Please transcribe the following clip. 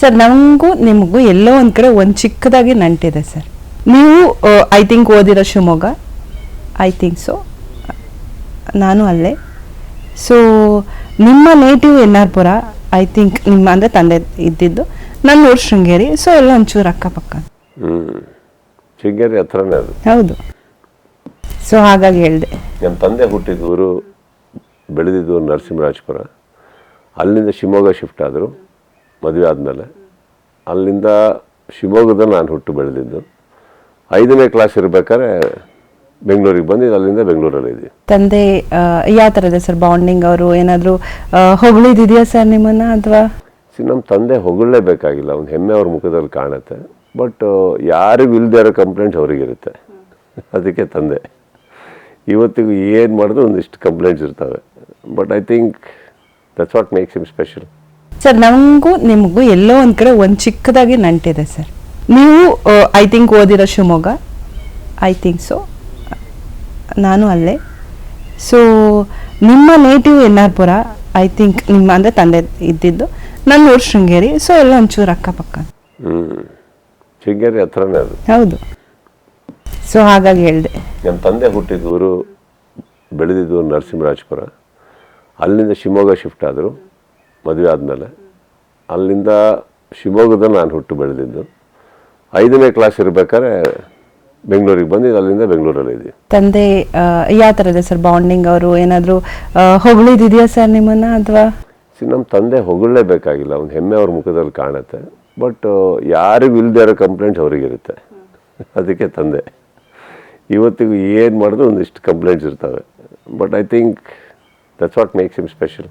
Sir ನಮಗೂ ನಿಮಗೂ ಎಲ್ಲೋ ಒಂದು ಕಡೆ ಒಂದು ಚಿಕ್ಕದಾಗಿ ನಂಟಿದೆ ಸರ್. ನೀವು ಐ ಥಿಂಕ್ ಓದಿರೋ ಶಿವಮೊಗ್ಗ? ಐ ಥಿಂಕ್ ಸೊ ನಾನು ಅಲ್ಲೇ. ಸೊ ನಿಮ್ಮ native N R Pura I think ನಿಮ್ಮ ಅಂದರೆ ತಂದೆ ಇದ್ದಿದ್ದು. ನನ್ನ ಊರು ಶೃಂಗೇರಿ. ಸೊ ಎಲ್ಲ ಒಂಚೂರು ಅಕ್ಕಪಕ್ಕ. ಹ್ಞೂ ಶೃಂಗೇರಿ ಹತ್ರ ಅದು. ಹೌದು. ಸೊ ಹಾಗಾಗಿ ಹೇಳಿದೆ. ನನ್ನ ತಂದೆ ಹುಟ್ಟಿದ ಊರು ಬೆಳೆದಿದ್ದು ನರಸಿಂಹರಾಜಪುರ. ಅಲ್ಲಿಂದ ಶಿವಮೊಗ್ಗ ಶಿಫ್ಟ್ ಆದರು. ಮದುವೆ ಆದಮೇಲೆ. ಅಲ್ಲಿಂದ ಶಿವಮೊಗ್ಗದ ನಾನು ಹುಟ್ಟು ಬೆಳೆದಿದ್ದು. ಐದನೇ ಕ್ಲಾಸ್ ಇರಬೇಕಾದ್ರೆ ಬೆಂಗಳೂರಿಗೆ ಬಂದು ಅಲ್ಲಿಂದ ಬೆಂಗಳೂರಲ್ಲಿ ಇದ್ದೀವಿ ತಂದೆ ಯಾವ ಥರ ಇದೆ ಸರ್ ಬಾಂಡಿಂಗ್ ಅವರು? ಏನಾದರೂ ಹೊಗಳಿದಿದೆಯಾ ಸರ್ ನಿಮ್ಮನ್ನ ಅಥವಾ? ಸಿ ನಮ್ಮ ತಂದೆ ಹೊಗಳಲೇಬೇಕಾಗಿಲ್ಲ. ಒಂದು ಹೆಮ್ಮೆ ಅವ್ರ ಮುಖದಲ್ಲಿ ಕಾಣುತ್ತೆ. ಬಟ್ ಯಾರಿಗೂ ಇಲ್ಲದೆ ಇರೋ ಕಂಪ್ಲೇಂಟ್ಸ್ ಅವರಿಗಿರುತ್ತೆ. ಅದಕ್ಕೆ ತಂದೆ. ಇವತ್ತಿಗೂ ಏನು ಮಾಡಿದ್ರು ಒಂದಿಷ್ಟು ಕಂಪ್ಲೇಂಟ್ಸ್ ಇರ್ತವೆ. But I think that's what makes him special sir ನಮಗೂ ನಿಮಗೂ ಎಲ್ಲೋ ಒಂದು ಕಡೆ ಒಂದು ಚಿಕ್ಕದಾಗಿ ನಂಟಿದೆ ಸರ್. ನೀವು ಐ ಥಿಂಕ್ ಓದಿರೋ ಶಿವಮೊಗ್ಗ? ಐ ಥಿಂಕ್ ಸೊ ನಾನು ಅಲ್ಲೇ. ಸೊ ನಿಮ್ಮ native N R Pura I think ನಿಮ್ಮ ಅಂದರೆ ತಂದೆ ಇದ್ದಿದ್ದು. ನನ್ನ ಊರು ಶೃಂಗೇರಿ. ಸೊ ಎಲ್ಲ ಒಂಚೂರು ಅಕ್ಕಪಕ್ಕ. ಶೃಂಗೇರಿ ಹತ್ರನೇ ಅದು. ಹೌದು. ಸೊ ಹಾಗಾಗಿ ಹೇಳಿದೆ. ನಮ್ಮ ತಂದೆ ಹುಟ್ಟಿದ ಊರು ಬೆಳೆದಿದ್ದು ನರಸಿಂಹರಾಜಪುರ. ಅಲ್ಲಿಂದ ಶಿವಮೊಗ್ಗ ಶಿಫ್ಟ್ ಆದರು. ಮದುವೆ ಆದಮೇಲೆ. ಅಲ್ಲಿಂದ ಶಿವಮೊಗ್ಗದಲ್ಲಿ ನಾನು ಹುಟ್ಟು ಬೆಳೆದಿದ್ದು. ಐದನೇ ಕ್ಲಾಸ್ ಇರಬೇಕಾದ್ರೆ ಬೆಂಗಳೂರಿಗೆ ಬಂದು ಅಲ್ಲಿಂದ ಬೆಂಗಳೂರಲ್ಲಿ ಇದ್ದೀವಿ ತಂದೆ ಯಾವ ಥರ ಇದೆ ಸರ್ ಬಾಂಡಿಂಗ್ ಅವರು? ಏನಾದರೂ ಹೊಗಳಿದಿದೆಯಾ ಸರ್ ನಿಮ್ಮನ್ನ ಅಥವಾ? ಸಿ ನಮ್ಮ ತಂದೆ ಹೊಗಳಲೇಬೇಕಾಗಿಲ್ಲ. ಒಂದು ಹೆಮ್ಮೆ ಅವ್ರ ಮುಖದಲ್ಲಿ ಕಾಣುತ್ತೆ. ಬಟ್ ಯಾರಿಗೂ ಇಲ್ಲದೆ ಇರೋ ಕಂಪ್ಲೇಂಟ್ಸ್ ಅವರಿಗಿರುತ್ತೆ. ಅದಕ್ಕೆ ತಂದೆ. ಇವತ್ತಿಗೂ ಏನು ಮಾಡಿದ್ರು ಒಂದಿಷ್ಟು ಕಂಪ್ಲೇಂಟ್ಸ್ ಇರ್ತವೆ. But I think that's what makes him special